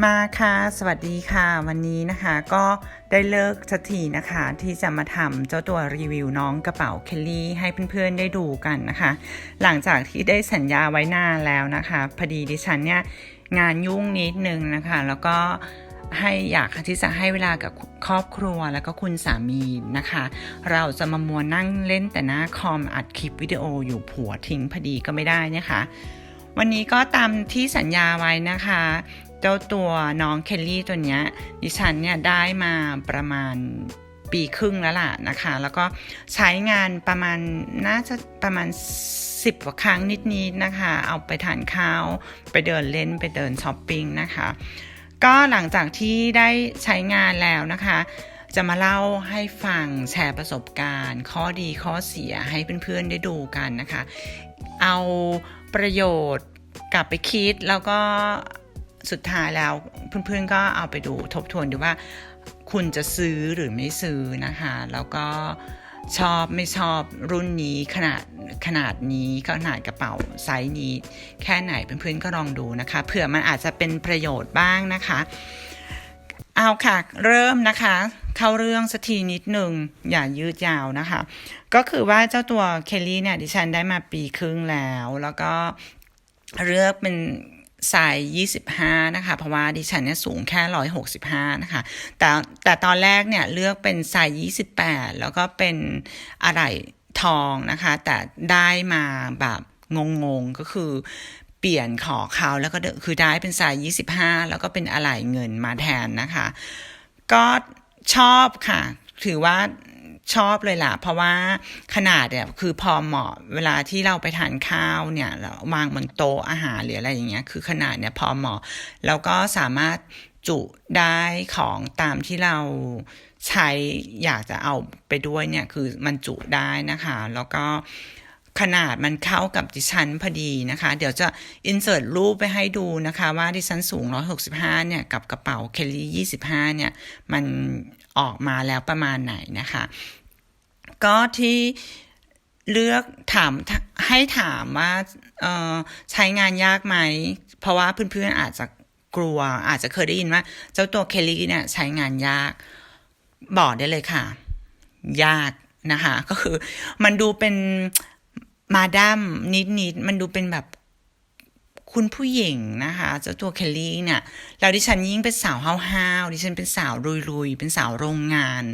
มาค่ะสวัสดีค่ะ วันนี้นะคะก็ได้เลิกสักทีนะคะ ที่จะมาทำเจ้าตัวรีวิวน้องกระเป๋าเคลลี่ให้เพื่อนๆได้ดูกันนะคะ หลังจากที่ได้สัญญาไว้นานแล้วนะคะพอดีดิฉันเนี่ยงานยุ่งนิดนึงนะคะ แล้วก็ให้อยากที่จะให้เวลากับครอบครัวแล้วก็คุณสามีนะคะ เราจะมามัวนั่งเล่นแต่หน้าคอมอัดคลิปวิดีโออยู่ผัวทิ้งพอดีก็ไม่ได้นะคะ วันนี้ก็ตามที่สัญญาไว้นะคะ เจ้าตัวน้องเคลลี่ตัวเนี้ยดิฉันเนี่ยได้มาประมาณปีครึ่งแล้วล่ะนะคะ แล้วก็ใช้งานประมาณน่าจะประมาณ 10กว่าครั้งนิดๆนะคะ เอาไปทานข้าว ไปเดินเล่นไปเดินช้อปปิ้งนะคะ ก็หลังจากที่ได้ใช้งานแล้วนะคะ จะมาเล่าให้ฟังแชร์ประสบการณ์ ข้อดีข้อเสียให้เพื่อนๆได้ดูกันนะคะ เอาประโยชน์กลับไปคิดแล้วก็ สุดท้ายแล้วเพื่อนๆก็เอาไปดูทบทวนดูว่าคุณจะซื้อหรือไม่ซื้อนะคะ แล้วก็ชอบไม่ชอบรุ่นนี้ขนาดขนาดนี้ขนาดกระเป๋าไซส์นี้ แค่ไหนเพื่อนๆก็ลองดูนะคะเผื่อมันอาจจะเป็นประโยชน์บ้างนะคะ เอาค่ะเริ่มนะคะ เข้าเรื่องสักทีนิดหนึ่งอย่ายืดยาวนะคะ ก็คือว่าเจ้าตัวเคลลี่เนี่ยดิฉันได้มาปีครึ่งแล้ว แล้วก็เลือกเป็น ไซส์25 นะคะ เพราะว่าดิฉันเนี่ยสูงแค่ 165 นะคะ แต่แต่ตอนแรกเนี่ยเลือกเป็นไซส์28 แล้วก็เป็นอะไรทองนะคะ แต่ได้มาแบบงงๆ ก็คือเปลี่ยนขอเขาแล้วก็คือได้เป็นไซส์25 แล้วก็เป็นอะไหล่เงินมาแทนนะคะ ก็ชอบค่ะ ถือว่า ชอบเลยล่ะ เพราะว่าขนาดเนี่ยคือพอเหมาะเวลาที่เราไปทานข้าวเนี่ย เราวางบนโต๊ะอาหารหรืออะไรอย่างเงี้ย คือขนาดเนี่ยพอเหมาะ แล้วก็สามารถจุได้ของตามที่เราใช้อยากจะเอาไปด้วยเนี่ย คือมันจุได้นะคะ แล้วก็ ขนาดมันเข้ากับดิฉันพอดีนะคะ เดี๋ยวจะอินเสิร์ตรูปไปให้ดูนะคะ ว่าดิฉันสูง 165 เนี่ย กับกระเป๋าเคลลี่25 เนี่ย มันออกมาแล้วประมาณไหนนะคะ ก็ที่เลือกถามให้ถามว่าใช้งานยากไหม เพราะว่าเพื่อนๆอาจจะกลัว อาจจะเคยได้ยินว่า เจ้าตัวเคลลี่เนี่ยใช้งานยาก บอกได้เลยค่ะ ยากนะคะ ก็คือมันดูเป็น มาดัมนิดๆมันดูเป็นแบบคุณผู้หญิงนะคะเจ้าตัวเคลลี่เนี่ยแล้วดิฉันยิ่งเป็นสาวห้าวๆดิฉันเป็นสาวรุยๆเป็นสาวโรงงาน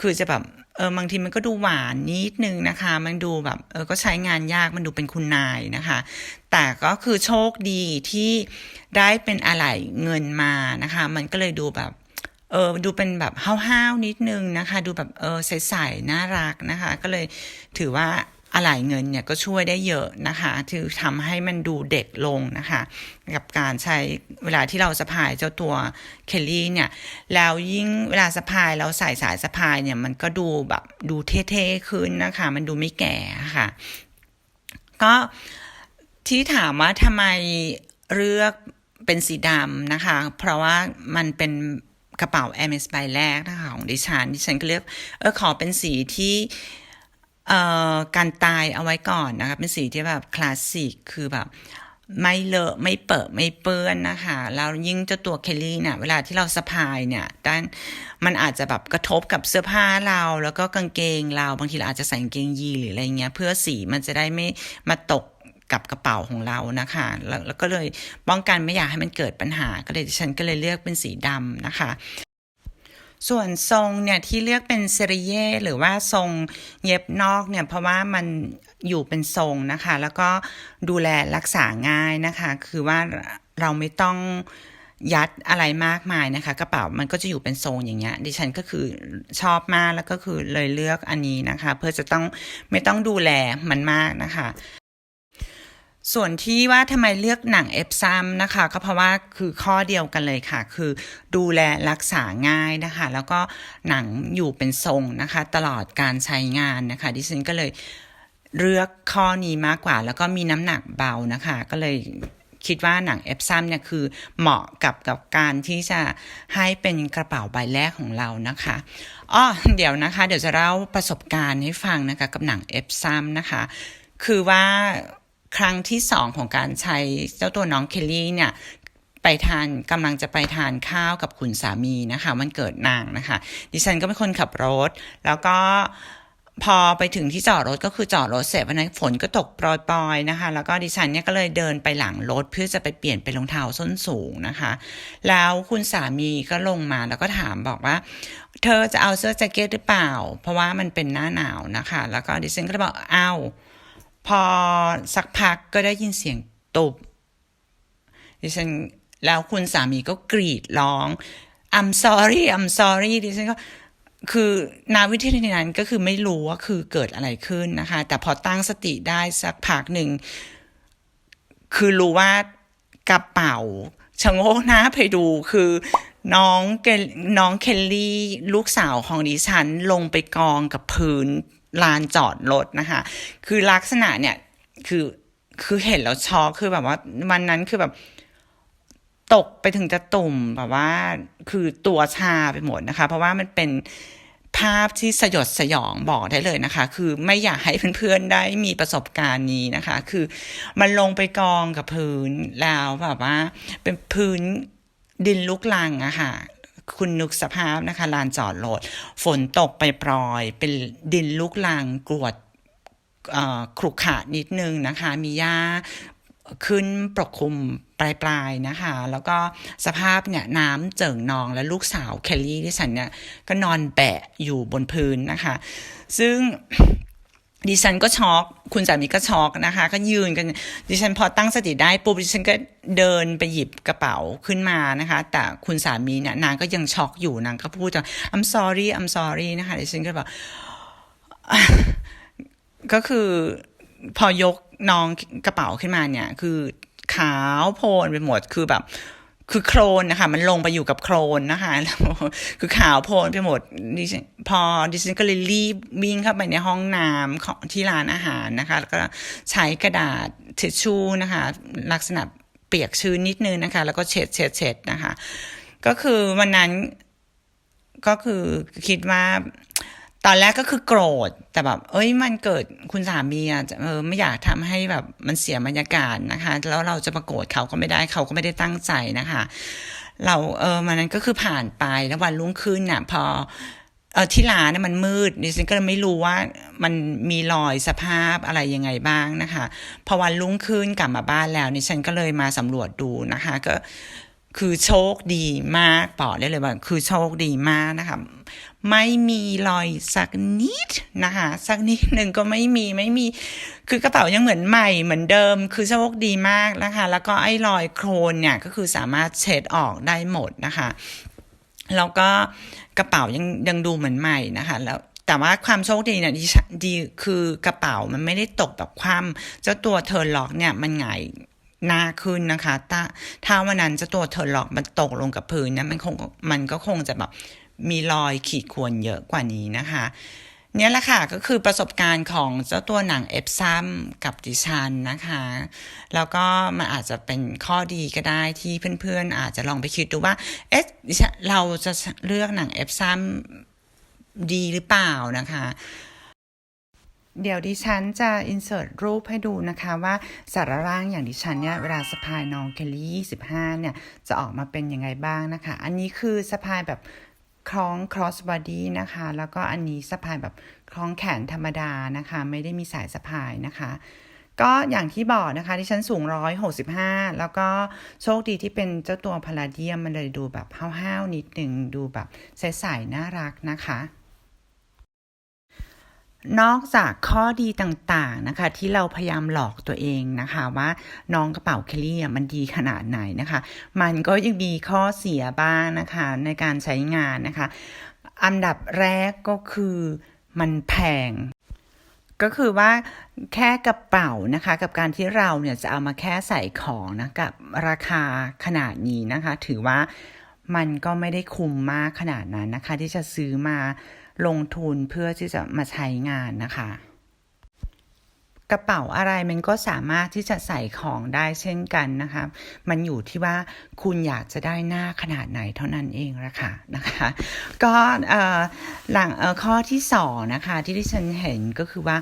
คือจะแบบเออบางทีมันก็ดูหวานนิดนึงนะคะ มันดูแบบเออก็ใช้งานยากมันดูเป็นคุณนายนะคะ แต่ก็คือโชคดีที่ได้เป็นอะไหล่เงินมานะคะ มันก็เลยดูแบบเออดูเป็นแบบห้าวๆนิดนึงนะคะ ดูแบบเออใสๆน่ารักนะคะ ก็เลยถือว่า อะไหล่เงินเนี่ยก็ช่วยได้เยอะนะคะคือทำให้มันดูเด็กลงนะคะ กับการใช้เวลาที่เราสะพายเจ้าตัวเคลลี่เนี่ย แล้วยิ่งเวลาสะพายเราใส่สายสะพายเนี่ยมันก็ดูแบบดูเท่ๆขึ้นนะคะ มันดูไม่แก่ค่ะ ก็ที่ถามว่าทำไมเลือกเป็นสีดำนะคะ เพราะว่ามันเป็นกระเป๋า m อ s ใบแรกนะคะของดิฉันดิฉันก็เลือกเออขอเป็นสีที่ เอ่อการตายเอาไว้ก่อนนะคะเป็นสีที่แบบคลาสสิกคือแบบไม่เลอะไม่เปิดไม่เปื้อนนะคะแล้วยิ่งเจ้าตัวเคลลี่เนี่ยเวลาที่เราสะพายเนี่ยด้านมันอาจจะแบบกระทบกับเสื้อผ้าเราแล้วก็กางเกงเราบางทีเราอาจจะใส่กางเกงยีหรืออะไรเงี้ยเพื่อสีมันจะได้ไม่มาตกกับกระเป๋าของเรานะคะแล้วแล้วก็เลยป้องกันไม่อยากให้มันเกิดปัญหาก็เลยฉันก็เลยเลือกเป็นสีดำนะคะ ส่วนทรงเนี่ยที่เลือกเป็นเซรีเย่หรือว่าทรงเย็บนอกเนี่ยเพราะว่ามันอยู่เป็นทรงนะคะ แล้วก็ดูแลรักษาง่ายนะคะ คือว่าเราไม่ต้องยัดอะไรมากมายนะคะ กระเป๋ามันก็จะอยู่เป็นทรงอย่างเงี้ยดิฉันก็คือชอบมากแล้วก็คือเลยเลือกอันนี้นะคะ เพื่อจะต้องไม่ต้องดูแลมันมากนะคะ ส่วนที่ว่าทำไมเลือกหนังเอฟซัมนะคะ ก็เพราะว่าคือข้อเดียวกันเลยค่ะ คือดูแลรักษาง่ายนะคะ แล้วก็หนังอยู่เป็นทรงนะคะ ตลอดการใช้งานนะคะ ดิฉันก็เลยเลือกข้อนี้มากกว่า แล้วก็มีน้ำหนักเบานะคะ ก็เลยคิดว่าหนังเอฟซัมเนี่ยคือเหมาะกับกับการที่จะให้เป็นกระเป๋าใบแรกของเรานะคะอ๋อเดี๋ยวนะคะ เดี๋ยวจะเล่าประสบการณ์ให้ฟังนะคะ กับหนังเอฟซัมนะคะ คือว่า ครั้งที่สองของการใช้เจ้าตัวน้องเคลลี่เนี่ยไปทานกำลังจะไปทานข้าวกับคุณสามีนะคะวันเกิดนางนะคะ ดิฉันก็เป็นคนขับรถ แล้วก็พอไปถึงที่จอดรถก็คือจอดรถเสร็จวันนั้นฝนก็ตกปรอยๆนะคะ แล้วก็ดิฉันเนี่ยก็เลยเดินไปหลังรถเพื่อจะไปเปลี่ยนเป็นรองเท้าส้นสูงนะคะ แล้วคุณสามีก็ลงมาแล้วก็ถามบอกว่า เธอจะเอาเสื้อแจ็คเก็ตหรือเปล่า เพราะว่ามันเป็นหน้าหนาวนะคะ แล้วก็ดิฉันก็เลยบอกเอา พอสักพักก็ได้ยินเสียงตุบดิฉันแล้วคุณสามีก็กรีดร้อง I'm sorry I'm sorry ดิฉันก็คือนาวิธีนั้นก็คือไม่รู้ว่าคือเกิดอะไรขึ้นนะคะ แต่พอตั้งสติได้สักพักหนึ่ง คือรู้ว่ากระเป๋าชะโงกหน้าไปดูคือน้องเกน้องเคลลี่ลูกสาวของดิฉันลงไปกองกับพื้น ลานจอดรถนะคะ คือลักษณะเนี่ยคือคือเห็นแล้วช็อกคือแบบว่าวันนั้นคือแบบตกไปถึงจะตุ่มแบบว่า คือตัวชาไปหมดนะคะ เพราะว่ามันเป็นภาพที่สยดสยองบอกได้เลยนะคะ คือไม่อยากให้เพื่อนๆได้มีประสบการณ์นี้นะคะ คือมันลงไปกองกับพื้นแล้วแบบว่า เป็นพื้นดินลุกลังอะค่ะ คุณนึกสภาพนะคะลานจอดรถฝนตกไปปลอย เป็นดินลุกลังกรวดเอ่อขรุขระนิดนึงนะคะ มีหญ้าขึ้นปกคลุมปลายๆนะคะ แล้วก็สภาพเนี่ยน้ำเจิ่งนองและลูกสาวเคลลี่ที่ฉันเนี่ยก็นอนแบะอยู่บนพื้นนะคะ ซึ่ง ดิฉันก็ช็อก คุณสามีก็ช็อกนะคะ ก็ยืนกัน ดิฉันพอตั้งสติได้ปุ๊บดิฉันก็เดินไปหยิบกระเป๋าขึ้นมานะคะ แต่คุณสามีเนี่ยนางก็ยังช็อกอยู่นางก็พูดว่า I'm sorry I'm sorry นะคะ ดิฉันก็แบบก็คือพอยกน้องกระเป๋าขึ้นมาเนี่ย คือขาวโพลนไปหมด คือแบบ คือโครนนะคะมันลงไปอยู่กับโครนนะคะแล้วคือขาวโพลนไปหมดดิฉันพอดิฉันก็เลยรีบวิ่งเข้าไปในห้องน้ำของที่ร้านอาหารนะคะ แล้วก็ใช้กระดาษทิชชู่นะคะ ลักษณะเปียกชื้นนิดนึงนะคะ แล้วก็เช็ดเช็ดเช็ดนะคะ ก็คือวันนั้นก็คือคิดว่า ตอนแรกก็คือโกรธ แต่แบบ เอ้ย มันเกิดคุณสามีอะเออไม่อยากทำให้แบบมันเสียบรรยากาศนะคะ แล้วเราจะมาโกรธเขาก็ไม่ได้เขาก็ไม่ได้ตั้งใจนะคะ เราเออมันนั้นก็คือผ่านไปแล้ววันรุ่งขึ้นน่ะ พอเออที่ร้านน่ะมันมืดดิฉันก็ไม่รู้ว่ามันมีรอยสภาพอะไรยังไงบ้างนะคะ พอวันรุ่งขึ้นกลับมาบ้านแล้วดิฉันก็เลยมาสำรวจดูนะคะ ก็ คือโชคดีมากบอกได้เลยว่าคือโชคดีมากนะคะ ไม่มีรอยสักนิดนะคะ สักนิดหนึ่งก็ไม่มีไม่มี คือกระเป๋ายังเหมือนใหม่เหมือนเดิม คือโชคดีมากนะคะ แล้วก็ไอ้รอยโครนเนี่ยก็คือสามารถเช็ดออกได้หมดนะคะแล้วก็กระเป๋ายังยังดูเหมือนใหม่นะคะ แล้วแต่ว่าความโชคดีเนี่ยดีดีคือกระเป๋ามันไม่ได้ตกแบบความเจ้าตัวเทอล็อกเนี่ยมันหงาย หน้าขึ้นนะคะถ้าถ้าวันนั้นเจ้าตัวเทอร์ล็อกมันตกลงกับพื้นนะมันคงมันก็คงจะแบบมีรอยขีดข่วนเยอะกว่านี้นะคะเนี่ยแหละค่ะก็คือประสบการณ์ของเจ้าตัวหนังเอฟซัมกับดิฉันนะคะ แล้วก็มันอาจจะเป็นข้อดีก็ได้ที่เพื่อนๆ อาจจะลองไปคิดดูว่าเอ๊ะดิฉันเราจะเลือกหนังเอฟซัมดีหรือเปล่านะคะ เดี๋ยวดิฉันจะอินเสิร์ตรูปให้ดูนะคะว่าสารร่างอย่างดิฉันเนี่ยเวลาสะพายน้องเคลลี่25 เนี่ย จะออกมาเป็นยังไงบ้างนะคะ อันนี้คือสะพายแบบคล้อง cross body นะคะ แล้วก็อันนี้สะพายแบบคล้องแขนธรรมดานะคะ ไม่ได้มีสายสะพายนะคะก็อย่างที่บอกนะคะที่ฉันสูงร้อยหกสิบห้าแล้วก็โชคดีที่เป็นเจ้าตัวพาราเดียมมันเลยดูแบบห้าวๆนิดหนึ่งดูแบบใสๆน่ารักนะคะ นอกจากข้อดีต่างๆนะคะที่เราพยายามหลอกตัวเองนะคะว่าน้องกระเป๋าเคลี่มันดีขนาดไหนนะคะ มันก็ยังมีข้อเสียบ้างนะคะในการใช้งานนะคะ อันดับแรกก็คือมันแพงก็คือว่าแค่กระเป๋านะคะ กับการที่เราเนี่ยจะเอามาแค่ใส่ของนะกับราคาขนาดนี้นะคะ ถือว่ามันก็ไม่ได้คุ้มมากขนาดนั้นนะคะ ที่จะซื้อมา ลงทุนเพื่อที่จะมาใช้งานนะคะ กระเป๋าอะไรมันก็สามารถที่จะใส่ของได้เช่นกันนะคะ มันอยู่ที่ว่าคุณอยากจะได้หน้าขนาดไหนเท่านั้นเองละค่ะนะคะก็หลังข้อที่สองนะคะที่ที่ฉันเห็นก็คือว่า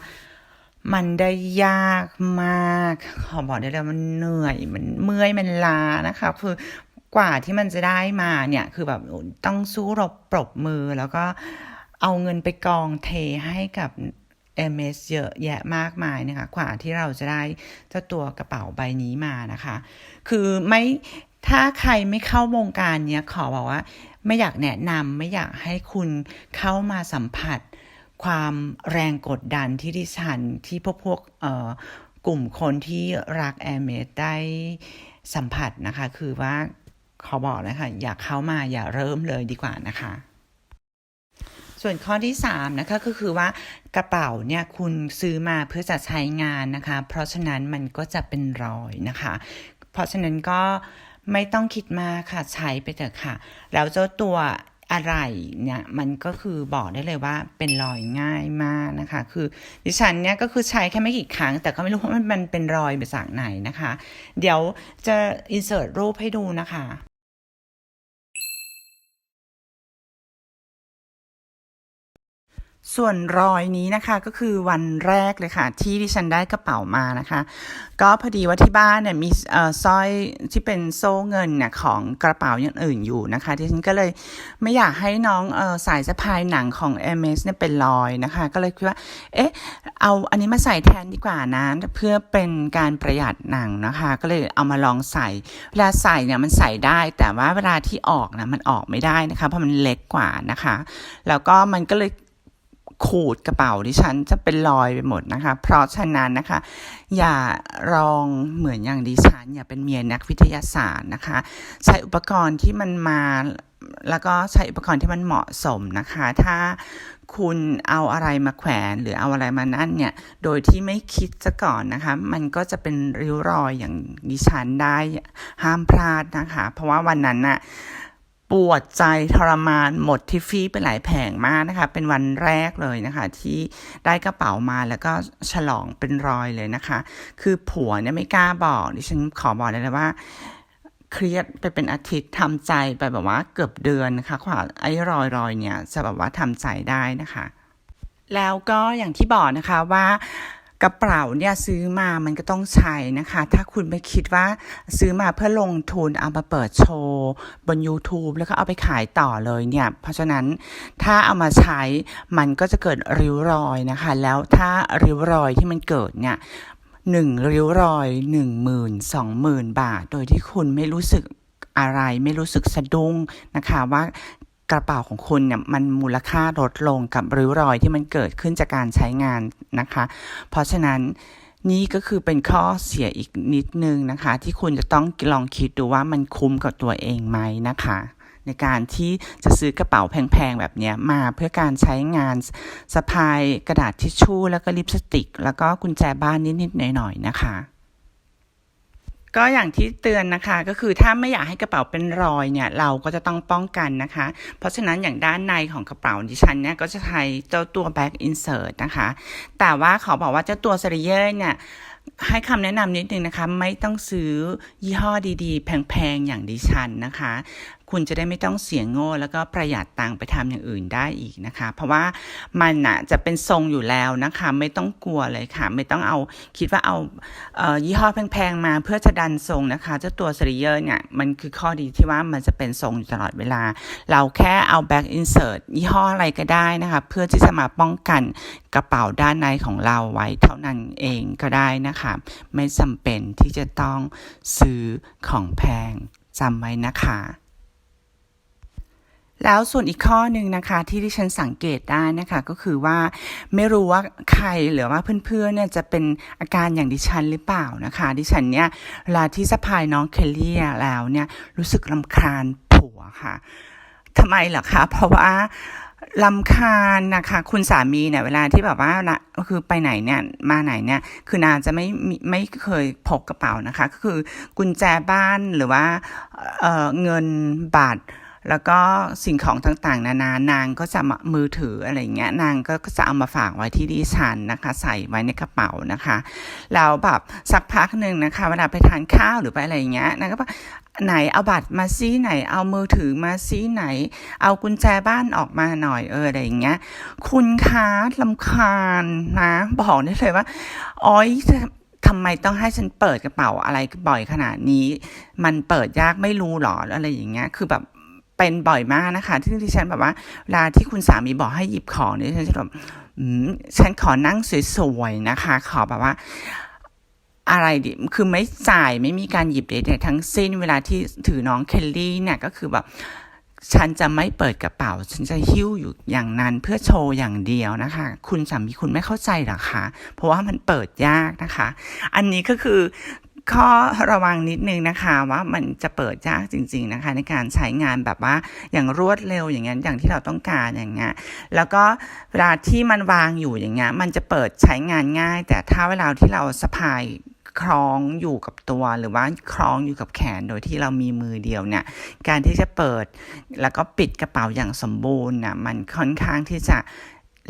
มันได้ยากมาก ขอบอกได้เลยมันเหนื่อย มันเมื่อย มันลานะคะ คือกว่าที่มันจะได้มาเนี่ย คือแบบต้องสู้รบปรบมือแล้วก็ เอาเงินไปกองเทให้กับ MS เยอะแยะมากมายนะคะกว่าที่เราจะได้เจ้าตัวกระเป๋าใบนี้มานะคะ คือไม่ถ้าใครไม่เข้าวงการเนี้ยขอบอกว่า ไม่อยากแนะนำไม่อยากให้คุณเข้ามาสัมผัส ความแรงกดดันที่ดิฉันที่พวกพวกเอ่อกลุ่มคนที่รักแอร์เมดได้สัมผัสนะคะ คือว่าขอบอกนะคะ อย่าเข้ามาอย่าเริ่มเลยดีกว่านะคะ ส่วนข้อที่3นะคะก็คือว่ากระเป๋าเนี่ยคุณซื้อมาเพื่อจะใช้งานนะคะ เพราะฉะนั้นมันก็จะเป็นรอยนะคะ เพราะฉะนั้นก็ไม่ต้องคิดมากค่ะใช้ไปเถอะค่ะ แล้วเจ้าตัวอะไรเนี่ยมันก็คือบอกได้เลยว่าเป็นรอยง่ายมากนะคะ คือดิฉันเนี่ยก็คือใช้แค่ไม่กี่ครั้ง แต่ก็ไม่รู้ว่ามันมันเป็นรอยมาจากไหนนะคะ เดี๋ยวจะอินเสิร์ตรูปให้ดูนะคะ ส่วนรอยนี้นะคะก็คือวันแรกเลยค่ะ ที่ดิฉันได้กระเป๋ามานะคะ ก็พอดีว่าที่บ้านเนี่ยมีเอ่อสร้อยที่เป็นโซ่เงินเนี่ยของกระเป๋าอย่างอื่นอยู่นะคะดิฉันก็เลยไม่อยากให้น้องอสายสะพายหนังของ m อ s เนี่ยเป็นรอยนะคะ ก็เลยคิดว่า เอ๊ะ เอาอันนี้มาใส่แทนดีกว่านะเพื่อเป็นการประหยัดหนังนะคะ ก็เลยเอามาลองใส่เวลาใส่เนี่ยมันใส่ได้ แต่ว่าเวลาที่ออกนะมันออกไม่ได้นะคะเพราะมันเล็กกว่านะคะ แล้วก็มันก็เลย ขูดกระเป๋าดิฉันจะเป็นรอยไปหมดนะคะ เพราะฉะนั้นนะคะ อย่าลองเหมือนอย่างดิฉัน อย่าเป็นเมียนักวิทยาศาสตร์นะคะ ใช้อุปกรณ์ที่มันมาแล้วก็ใช้อุปกรณ์ที่มันเหมาะสมนะคะ ถ้าคุณเอาอะไรมาแขวนหรือเอาอะไรมานั่นเนี่ย โดยที่ไม่คิดซะก่อนนะคะ มันก็จะเป็นริ้วรอยอย่างดิฉันได้ห้ามพลาดนะคะ เพราะว่าวันนั้นน่ะ ปวดใจทรมานหมดทิฟฟี่ไปหลายแผงมากนะคะ เป็นวันแรกเลยนะคะ ที่ได้กระเป๋ามาแล้วก็ฉลองเป็นรอยเลยนะคะ คือผัวเนี่ยไม่กล้าบอกดิฉันขอบอกเลยนะว่าเครียดไปเป็นอาทิตย์ทำใจไปแบบว่าเกือบเดือนนะคะกว่าไอ้รอยรอยเนี่ยจะแบบว่าทำใจได้นะคะ แล้วก็อย่างที่บอกนะคะว่า กระเป๋าเนี่ยซื้อมามันก็ต้องใช้นะคะ ถ้าคุณไม่คิดว่าซื้อมาเพื่อลงทุนเอามาเปิดโชว์บน YouTube แล้วก็เอาไปขายต่อเลยเนี่ย เพราะฉะนั้นถ้าเอามาใช้มันก็จะเกิดริ้วรอยนะคะ แล้วถ้าริ้วรอยที่มันเกิดเนี่ยหนึ่งริ้วรอยหนึ่งหมื่นสองหมื่นบาท โดยที่คุณไม่รู้สึกอะไรไม่รู้สึกสะดุ้งนะคะว่า กระเป๋าของคุณเนี่ยมันมูลค่าลดลงกับริ้วรอยที่มันเกิดขึ้นจากการใช้งานนะคะ เพราะฉะนั้นนี่ก็คือเป็นข้อเสียอีกนิดนึงนะคะ ที่คุณจะต้องลองคิดดูว่ามันคุ้มกับตัวเองไหมนะคะ ในการที่จะซื้อกระเป๋าแพงๆแบบเนี้ยมาเพื่อการใช้งานสะพายกระดาษทิชชู่แล้วก็ลิปสติก แล้วก็กุญแจบ้านนิดๆหน่อยๆนะคะ ก็อย่างที่เตือนนะคะก็คือถ้าไม่อยากให้กระเป๋าเป็นรอยเนี่ยเราก็จะต้องป้องกันนะคะ เพราะฉะนั้นอย่างด้านในของกระเป๋าดิฉันเนี่ยก็จะใช้เจ้าตัว back insert นะคะ แต่ว่าขอบอกว่าเจ้าตัวเซรีเยอร์เนี่ยให้คำแนะนำนิดนึงนะคะ ไม่ต้องซื้อยี่ห้อดีๆ แพงๆ อย่างดิฉันนะคะ คุณจะได้ไม่ต้องเสียงโง่แล้วก็ประหยัดตังค์ไปทำอย่างอื่นได้อีกนะคะ เพราะว่ามันน่ะจะเป็นทรงอยู่แล้วนะคะ ไม่ต้องกลัวเลยค่ะ ไม่ต้องเอาคิดว่าเอาเออยี่ห้อแพงๆมาเพื่อจะดันทรงนะคะเจ้าตัวเซรีเยอร์เนี่ยมันคือข้อดีที่ว่ามันจะเป็นทรงอยู่ตลอดเวลา เราแค่เอา back insert ยี่ห้ออะไรก็ได้นะคะ เพื่อที่จะมาป้องกันกระเป๋าด้านในของเราไว้เท่านั้นเองก็ได้นะคะ ไม่จำเป็นที่จะต้องซื้อของแพงจำไว้นะคะ แล้วส่วนอีกข้อหนึ่งนะคะที่ที่ฉันสังเกตได้นะคะก็คือว่าไม่รู้ว่าใครหรือว่าเพื่อนๆเนี่ยจะเป็นอาการอย่างดิฉันหรือเปล่านะคะ ดิฉันเนี่ยเวลาที่สะพายน้องเคลลี่แล้วเนี่ยรู้สึกลำคาญผัวค่ะทำไมเหรอคะ เพราะว่าลำคาญนะคะ คุณสามีเนี่ยเวลาที่แบบว่านะก็คือไปไหนเนี่ยมาไหนเนี่ยคือนางจะไม่ไม่เคยพกกระเป๋านะคะ ก็คือกุญแจบ้านหรือว่าเเงินบัตร แล้วก็สิ่งของต่างๆ นานานางก็จะมือถืออะไรเงี้ยนางก็จะเอามาฝากไว้ที่ดิฉันนะคะ ใส่ไว้ในกระเป๋านะคะแล้วแบบสักพักหนึ่งนะคะเวลาไปทานข้าวหรือไปอะไรเงี้ยนางก็บอกไหนเอาบัตรมาซิไหนเอามือถือมาซิไหน เอากุญแจบ้านออกมาหน่อยเอออะไรอย่างเงี้ย คุณคะลำคาญนะบอกได้เลยว่าอ้อยทำไมต้องให้ฉันเปิดกระเป๋าอะไรบ่อยขนาดนี้ มันเปิดยากไม่รู้หรออะไรอย่างเงี้ย คือแบบ เป็นบ่อยมากนะคะ ที่ที่ฉันแบบว่าเวลาที่คุณสามีบอกให้หยิบของเนี่ยฉันจะแบบอืมฉันขอนั่งสวยๆนะคะ ขอแบบว่าอะไรดิ คือไม่จ่ายไม่มีการหยิบใดๆทั้งสิ้นเวลาที่ถือน้องเคลลี่เนี่ยก็คือแบบฉันจะไม่เปิดกระเป๋า ฉันจะหิ้วอยู่อย่างนั้นเพื่อโชว์อย่างเดียวนะคะ คุณสามีคุณไม่เข้าใจหรอคะ เพราะว่ามันเปิดยากนะคะ อันนี้ก็คือ ข้อระวังนิดนึงนะคะว่ามันจะเปิดยากจริง ๆนะคะ ในการใช้งานแบบว่าอย่างรวดเร็วอย่างนั้นอย่างที่เราต้องการอย่างเงี้ยแล้วก็เวลาที่มันวางอยู่อย่างเงี้ยมันจะเปิดใช้งานง่าย แต่ถ้าเวลาที่เราสะพายคล้องอยู่กับตัวหรือว่าคล้องอยู่กับแขนโดยที่เรามีมือเดียวเนี่ย การที่จะเปิดแล้วก็ปิดกระเป๋าอย่างสมบูรณ์น่ะมันค่อนข้างที่จะ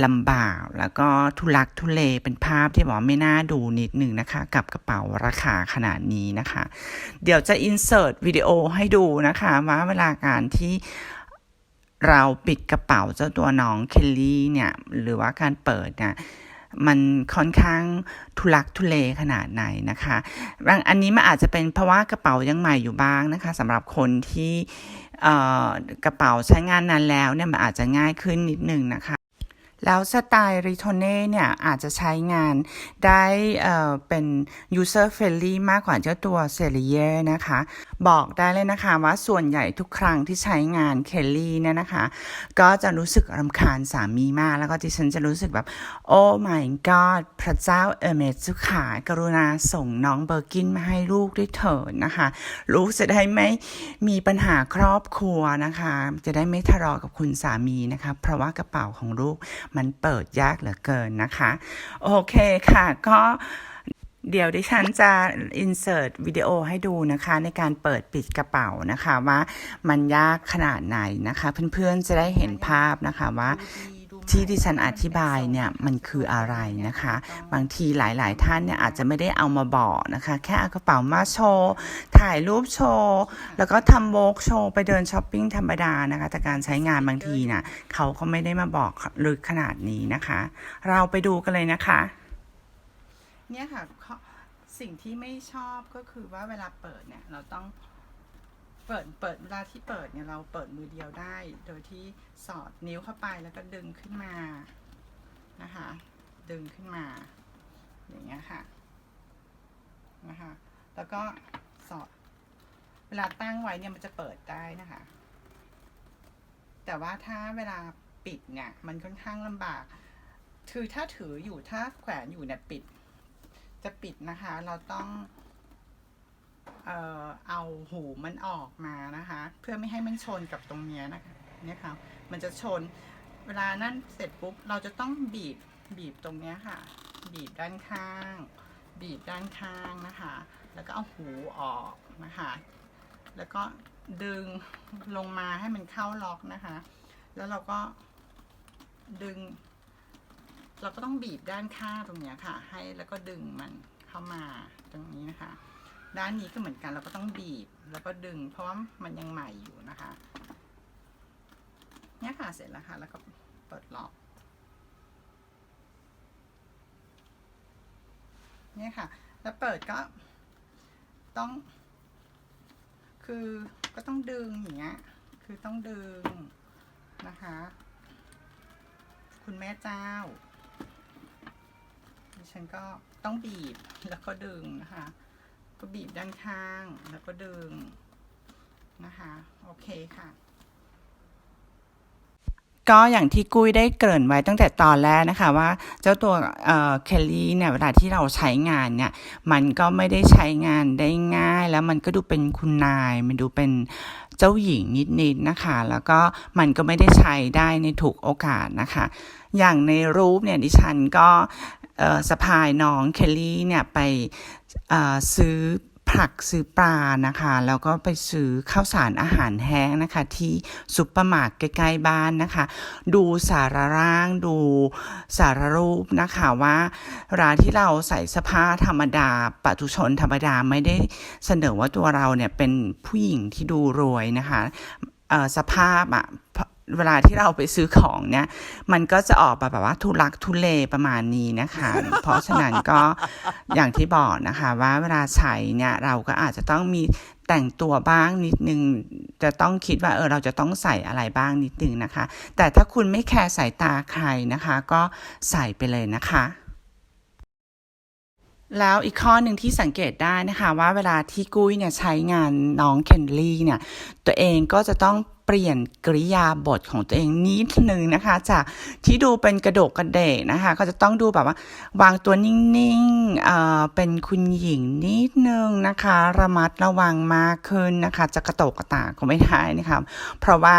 ลำบากแล้วก็ทุลักทุเลเป็นภาพที่บอกว่าไม่น่าดูนิดหนึ่งนะคะ กับกระเป๋าราคาขนาดนี้นะคะ เดี๋ยวจะอินเสิร์ตวิดีโอให้ดูนะคะว่าเวลาการที่เราปิดกระเป๋าเจ้าตัวน้องเคลลี่เนี่ย หรือว่าการเปิดเนี่ยมันค่อนข้างทุลักทุเลขนาดไหนนะคะบางอันนี้มันอาจจะเป็นเพราะว่ากระเป๋ายังใหม่อยู่บ้างนะคะสำหรับคนที่กระเป๋าใช้งานนานแล้วเนี่ยมันอาจจะง่ายขึ้นนิดนึงนะคะ แล้วสไตล์ริโทเน่เนี่ย อาจจะใช้งานได้เอ่อเป็น user friendly มากกว่าเจ้าตัวเซรียนะคะ บอกได้เลยนะคะว่าส่วนใหญ่ทุกครั้งที่ใช้งานเคลลี่เนี่ยนะคะ ก็จะรู้สึกรำคาญสามีมาก แล้วก็ดิฉันจะรู้สึกแบบ โอ้ my god พระเจ้าเอเมสุขากรุณาส่งน้องเบอร์กินมาให้ลูกด้วยเถิดนะคะ ลูกจะได้ไม่มีปัญหาครอบครัวนะคะ จะได้ไม่ทะเลาะกับคุณสามีนะคะ เพราะว่ากระเป๋าของลูกมันเปิดยากเหลือเกินนะคะ โอเคค่ะก็เดี๋ยวดิฉันจะอินเสิร์ตวิดีโอให้ดูนะคะ ในการเปิดปิดกระเป๋านะคะว่ามันยากขนาดไหนนะคะ เพื่อนๆจะได้เห็นภาพนะคะว่า ที่ดิฉันอธิบายเนี่ยมันคืออะไรนะคะ บางทีหลายๆท่านเนี่ยอาจจะไม่ได้เอามาบอกนะคะ แค่เอากระเป๋ามาโชว์ ถ่ายรูปโชว์ แล้วก็ทำโวกโชว์ ไปเดินช้อปปิ้งธรรมดานะคะ แต่การใช้งานบางทีน่ะเขาก็ไม่ได้มาบอกลึกขนาดนี้นะคะ เราไปดูกันเลยนะคะ เนี่ยค่ะสิ่งที่ไม่ชอบก็คือว่าเวลาเปิดเนี่ยเราต้อง เปิดเปิดเวลาที่เปิดเนี่ยเราเปิดมือเดียวได้ โดยที่สอดนิ้วเข้าไปแล้วก็ดึงขึ้นมานะคะ ดึงขึ้นมา อย่างเงี้ยค่ะนะคะแล้วก็สอดเวลาตั้งไว้เนี่ยมันจะเปิดได้นะคะ แต่ว่าถ้าเวลาปิดเนี่ยมันค่อนข้างลำบาก คือถ้าถืออยู่ถ้าแขวนอยู่เนี่ยปิด จะปิดนะคะ เราต้อง เอ่อเอาหูมันออกมานะคะ เพื่อไม่ให้มันชนกับตรงเนี้ยนะคะเนี่ยค่ะมันจะชนเวลานั่นเสร็จปุ๊บเราจะต้องบีบบีบตรงเนี้ยค่ะ บีบด้านข้าง บีบด้านข้างนะคะ แล้วก็เอาหูออกนะคะ แล้วก็ดึงลงมาให้มันเข้าล็อกนะคะ แล้วเราก็ดึง เราก็ต้องบีบด้านข้างตรงเนี้ยค่ะ ให้แล้วก็ดึงมันเข้ามาตรงนี้นะคะ ด้านนี้ก็เหมือนกันเราก็ต้องบีบแล้วก็ดึง เพราะว่ามันยังใหม่อยู่นะคะเนี่ยค่ะเสร็จแล้วค่ะ แล้วก็เปิดล็อกเนี่ยค่ะ แล้วเปิดก็ต้อง คือก็ต้องดึงอย่างเงี้ยคือต้องดึงนะคะ คุณแม่เจ้าดิฉันก็ต้องบีบแล้วก็ดึงนะคะ ก็บีบด้านข้าง แล้วก็ดึงนะคะ โอเคค่ะ ก็อย่างที่กุ้ยได้เกริ่นไว้ตั้งแต่ตอนแรกนะคะว่าเจ้าตัวเคลลี่เนี่ยเวลาที่เราใช้งานเนี่ย มันก็ไม่ได้ใช้งานได้ง่าย แล้วมันก็ดูเป็นคุณนาย มันดูเป็นเจ้าหญิงนิดๆนะคะ แล้วก็มันก็ไม่ได้ใช้ได้ในถูกโอกาสนะคะ อย่างในรูปเนี่ยดิฉันก็ สะพายน้องเคลลี่เนี่ยไปซื้อผักซื้อปลานะคะ แล้วก็ไปซื้อข้าวสารอาหารแห้งนะคะ ที่ซุปเปอร์มาร์ทใกล้ๆบ้านนะคะ ดูสารร่างดูสารรูปนะคะว่าเวลาที่เราใส่เสื้อผ้าธรรมดาปัตุชนธรรมดาไม่ได้เสนอว่าตัวเราเนี่ยเป็นผู้หญิงที่ดูรวยนะคะเอ่อสภาพอะ เวลาที่เราไปซื้อของเนี่ยมันก็จะออกแบบว่าทุลักทุเลประมาณนี้นะคะ เพราะฉะนั้นก็อย่างที่บอกนะคะว่าเวลาใช้เนี่ยเราก็อาจจะต้องมีแต่งตัวบ้างนิดนึง จะต้องคิดว่าเออเราจะต้องใส่อะไรบ้างนิดนึงนะคะ แต่ถ้าคุณไม่แคร์สายตาใครนะคะ ก็ใส่ไปเลยนะคะแล้วอีกข้อหนึ่งที่สังเกตได้นะคะว่าเวลาที่กุ้ยเนี่ยใช้งานน้องเคนลี่เนี่ยตัวเองก็จะต้อง เปลี่ยนกริยาบทของตัวเองนิดนึงนะคะ จากที่ดูเป็นกระโดกกระเดกนะคะ ก็จะต้องดูแบบว่า วางตัวนิ่งๆเอ่อเป็นคุณหญิงนิดนึงนะคะ ระมัดระวังมากขึ้นนะคะ จะกระโตกกระตากก็ไม่ได้นะคะเพราะว่า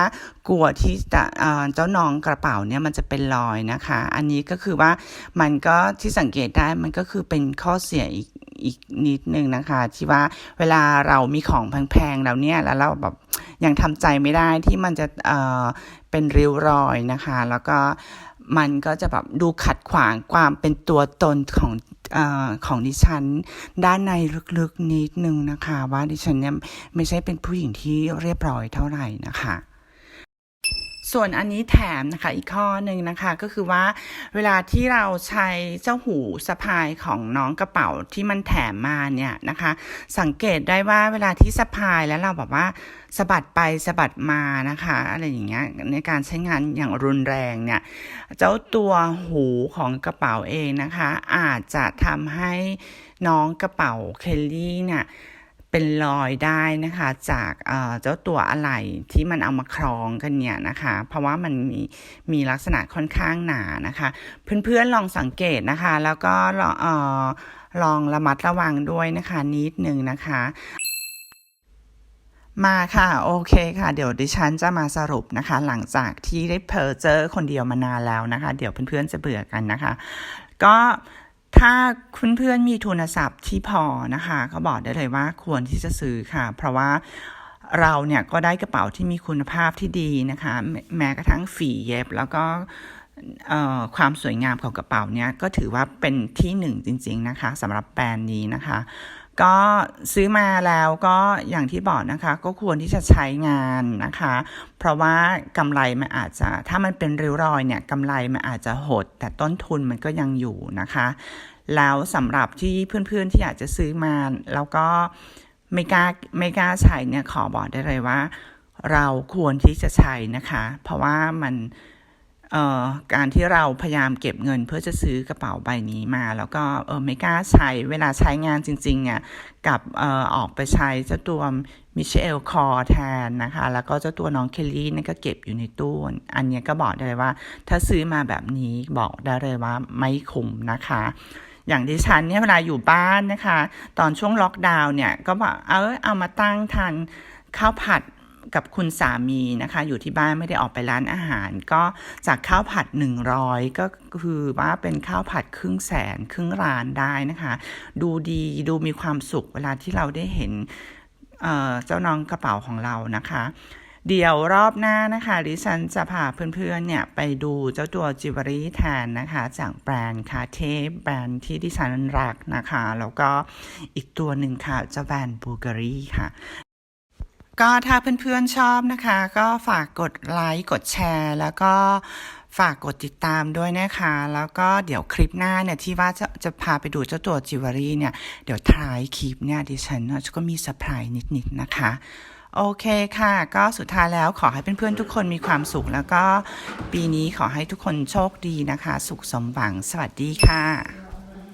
กลัวที่จะเเจ้าน้องกระเป๋าเนี่ยมันจะเป็นรอยนะคะ อันนี้ก็คือว่ามันก็ที่สังเกตได้มันก็คือเป็นข้อเสียอีก อีกนิดนึงนะคะ ที่ว่าเวลาเรามีของแพงๆแล้วเนี่ยแล้วเราแบบยังทำใจไม่ได้ที่มันจะเอ่อเป็นริ้วรอยนะคะ แล้วก็มันก็จะแบบดูขัดขวางความเป็นตัวตนของอของดิฉัน ด้านในลึกๆนิดนึงนะคะ ว่าดิฉันเนี่ยไม่ใช่เป็นผู้หญิงที่เรียบร้อยเท่าไหร่นะคะ ส่วนอันนี้แถมนะคะอีกข้อหนึ่งนะคะก็คือว่าเวลาที่เราใช้เจ้าหูสะพายของน้องกระเป๋าที่มันแถมมาเนี่ยนะคะ สังเกตได้ว่าเวลาที่สะพายแล้วเราแบบว่าสะบัดไปสะบัดมานะคะอะไรอย่างเงี้ยในการใช้งานอย่างรุนแรงเนี่ยเจ้าตัวหูของกระเป๋าเองนะคะ อาจจะทำให้น้องกระเป๋าเคลลี่เนี่ย เป็นรอยได้นะคะจากเจ้าตัวอะไหล่ที่มันเอามาคล้องกันเนี่ยนะคะ เพราะว่ามันมีมีลักษณะค่อนข้างหนานะคะ เพื่อนๆลองสังเกตนะคะ แล้วก็ลองออลองระมัดระวังด้วยนะคะนิดนึงนะคะ มาค่ะ โอเคค่ะ เดี๋ยวดิฉันจะมาสรุปนะคะ หลังจากที่ได้เพอเจอคนเดียวมานานแล้วนะคะ เดี๋ยวเพื่อนๆจะเบื่อกันนะคะ ก็ ถ้าคุณเพื่อนมีทุนทรัพย์ที่พอนะคะก็บอกได้เลยว่าควรที่จะซื้อค่ะ เพราะว่าเราเนี่ยก็ได้กระเป๋าที่มีคุณภาพที่ดีนะคะ แม้แม้กระทั่งฝีเย็บแล้วก็เอ่อความสวยงามของกระเป๋าเนี่ยก็ถือว่าเป็นที่หนึ่งจริง ๆนะคะสำหรับแบรนด์นี้นะคะ ก็ซื้อมาแล้วก็อย่างที่บอกนะคะ ก็ควรที่จะใช้งานนะคะ เพราะว่ากำไรมันอาจจะถ้ามันเป็นริ้วรอยเนี่ยกำไรมันอาจจะหด แต่ต้นทุนมันก็ยังอยู่นะคะ แล้วสำหรับที่เพื่อนๆที่อยากจะซื้อมาแล้วก็ไม่กล้าไม่กล้าใช้เนี่ยขอบอกได้เลยว่า เราควรที่จะใช้นะคะ เพราะว่ามัน การที่เราพยายามเก็บเงินเพื่อจะซื้อกระเป๋าใบนี้มา แล้วก็เออไม่กล้าใช้เวลาใช้งานจริงๆเนี่ยกับเออออกไปใช้เจ้าตัวมิเชลคอแทนนะคะ แล้วก็เจ้าตัวน้องเคลลี่นั่ก็เก็บอยู่ในตู้ อันนี้ก็บอกได้เลยว่า ถ้าซื้อมาแบบนี้บอกได้เลยว่าไม่คุ้มนะคะอย่างดิฉันเนี่ยเวลาอยู่บ้านนะคะ ตอนช่วงล็อกดาวน์เนี่ยก็บอกเออเอามาตั้งทานข้าวผัด กับคุณสามีนะคะ อยู่ที่บ้านไม่ได้ออกไปร้านอาหาร ก็จากข้าวผัด 100 ก็คือว่าเป็นข้าวผัดครึ่งแสนครึ่งร้านได้นะคะ ดูดีดูมีความสุขเวลาที่เราได้เห็นเเจ้าน้องกระเป๋าของเรานะคะ เดี๋ยวรอบหน้านะคะดิฉันจะพาเพื่อนๆเนี่ยไปดูเจ้าตัวจิวเวลรี่แทนนะคะ จากแบรนด์คาเทแบรนด์ที่ดิฉันรักนะคะ แล้วก็อีกตัวหนึ่งค่ะเจ้าแบรนด์บูการีค่ะ ก็ถ้าเพื่อนๆชอบนะคะ ก็ฝากกดไลค์กดแชร์ แล้วก็ฝากกดติดตามด้วยนะคะ แล้วก็เดี๋ยวคลิปหน้าเนี่ยที่ว่าจะจะพาไปดูเจ้าตัวจิวเวลรี่เนี่ย เดี๋ยวท้ายคลิปเนี่ยดิฉันก็มีเซอร์ไพรส์นิดๆนะคะ โอเคค่ะ ก็สุดท้ายแล้วขอให้เพื่อนๆทุกคนมีความสุข แล้วก็ปีนี้ขอให้ทุกคนโชคดีนะคะ สุขสมหวัง สวัสดีค่ะ